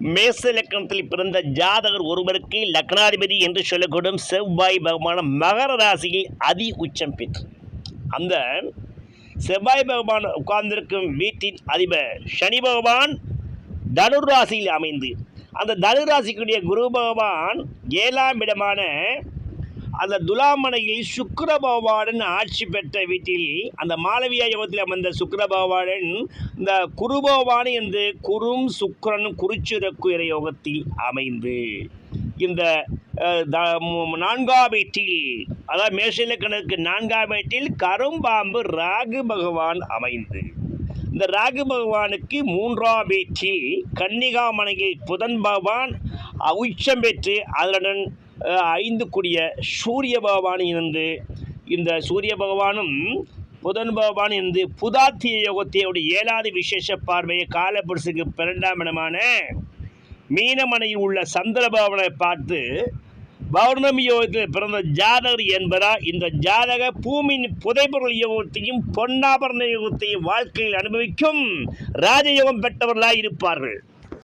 மேச லக்கணத்தில் பிறந்த ஜாதகர் ஒருவருக்கு லக்னாதிபதி என்று சொல்லக்கூடும். செவ்வாய் பகவான் மகர ராசியில் அதி உச்சம் பெற்று. அந்த செவ்வாய் பகவான் உட்கார்ந்திருக்கும் வீட்டின் அதிபர் சனி பகவான் தனுர் ராசியில் அமைந்து அந்த தனுராசிக்குரிய குரு பகவான் ஏழாம் இடமான அந்த துலாமனையில் சுக்கர பகவானன் ஆட்சி பெற்ற வீட்டில் அந்த மாளவியா யோகத்தில் அமர்ந்த சுக்கர பகவானன் இந்த குரு பகவான் என்று குரும் சுக்கரன் குறிச்சிறக்குயிர யோகத்தில் அமைந்து இந்த நான்காம் வீட்டில் அதாவது மேஷலக்கணக்கு நான்காம் வீட்டில் கரும்பாம்பு ராகு பகவான் அமைந்து இந்த ராகு பகவானுக்கு மூன்றாம் வீட்டில் கன்னிகாமனையில் புதன் பகவான் உச்சம் பெற்று அதனுடன் அஹ், ஐந்து கூடிய சூரிய பகவான் இருந்து இந்த சூரிய பகவானும் புதன் பகவான் இருந்து புதாத்திய யோகத்தையுடைய ஏழாவது விசேஷ பார்வையை காலப்புருஷுக்கு பன்னெண்டாம் இடமான மீனமனையில் உள்ள சந்திர பகவானை பார்த்து பௌர்ணமி யோகத்தில் பிறந்த ஜாதகர் என்பதால் இந்த ஜாதக பூமியின் புதைப்பொருள் யோகத்தையும் பொன்னாபரண யோகத்தையும் வாழ்க்கையில் அனுபவிக்கும் ராஜயோகம் பெற்றவர்களாக இருப்பார்கள்.